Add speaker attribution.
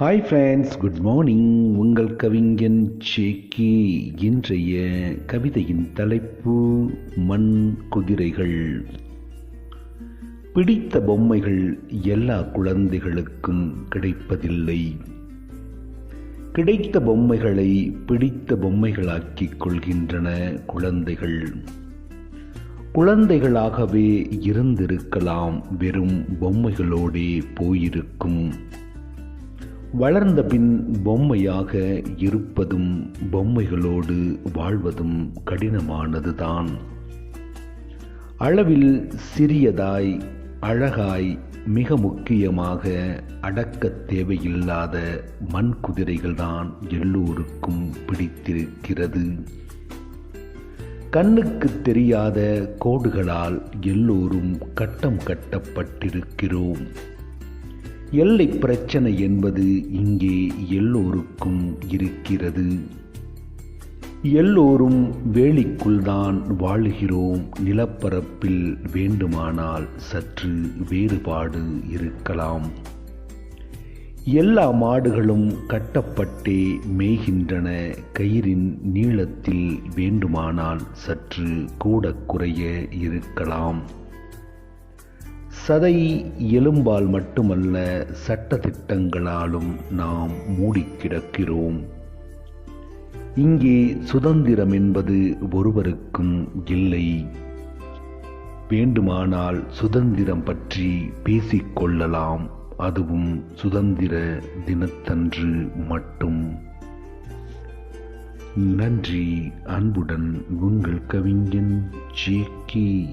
Speaker 1: Hi friends good morning உங்கள் கவிஞன் சேக்கி. இன்றைய கவிதையின் தலைப்பு மண் குதிரைகள். பிடித்த பொம்மைகள் எல்லா குழந்தைகளுக்கும் கிடைப்பதில்லை. கிடைத்த பொம்மைகளை பிடித்த பொம்மைகளாக்கிக் கொள்கின்றன குழந்தைகள். குழந்தைகளாகவே இருந்திருக்கலாம் வெறும் பொம்மைகளோடே போயிருக்கும். வளர்ந்த பின் பொம்மையாக இருப்பதும் பொம்மைகளோடு வாழ்வதும் கடினமானதுதான். அளவில் சிறியதாய் அழகாய் மிக முக்கியமாக அடக்கத் தேவையில்லாத மண் குதிரைகள்தான் எல்லோருக்கும் பிடித்திருக்கிறது. கண்ணுக்கு தெரியாத கோடுகளால் எல்லோரும் கட்டம் கட்டப்பட்டிருக்கிறோம். எல்லை பிரச்சனை என்பது இங்கே எல்லோருக்கும் இருக்கிறது. எல்லோரும் வேலிக்குள்தான் வாழுகிறோம். நிலப்பரப்பில் வேண்டுமானால் சற்று வேறுபாடு இருக்கலாம். எல்லா மாடுகளும் கட்டப்பட்டே மேய்கின்றன. கயிறின் நீளத்தில் வேண்டுமானால் சற்று கூட குறைய இருக்கலாம். சதை எலும்பால் மட்டுமல்ல சட்ட திட்டங்களாலும் நாம் மூடி கிடக்கிறோம். இங்கே சுதந்திரம் என்பது ஒருவருக்கும் இல்லை. வேண்டுமானால் சுதந்திரம் பற்றி பேசிக்கொள்ளலாம் அதுவும் சுதந்திர தினத்தன்று மட்டும். நன்றி. அன்புடன் உங்கள் கவிஞன் ஜே கே.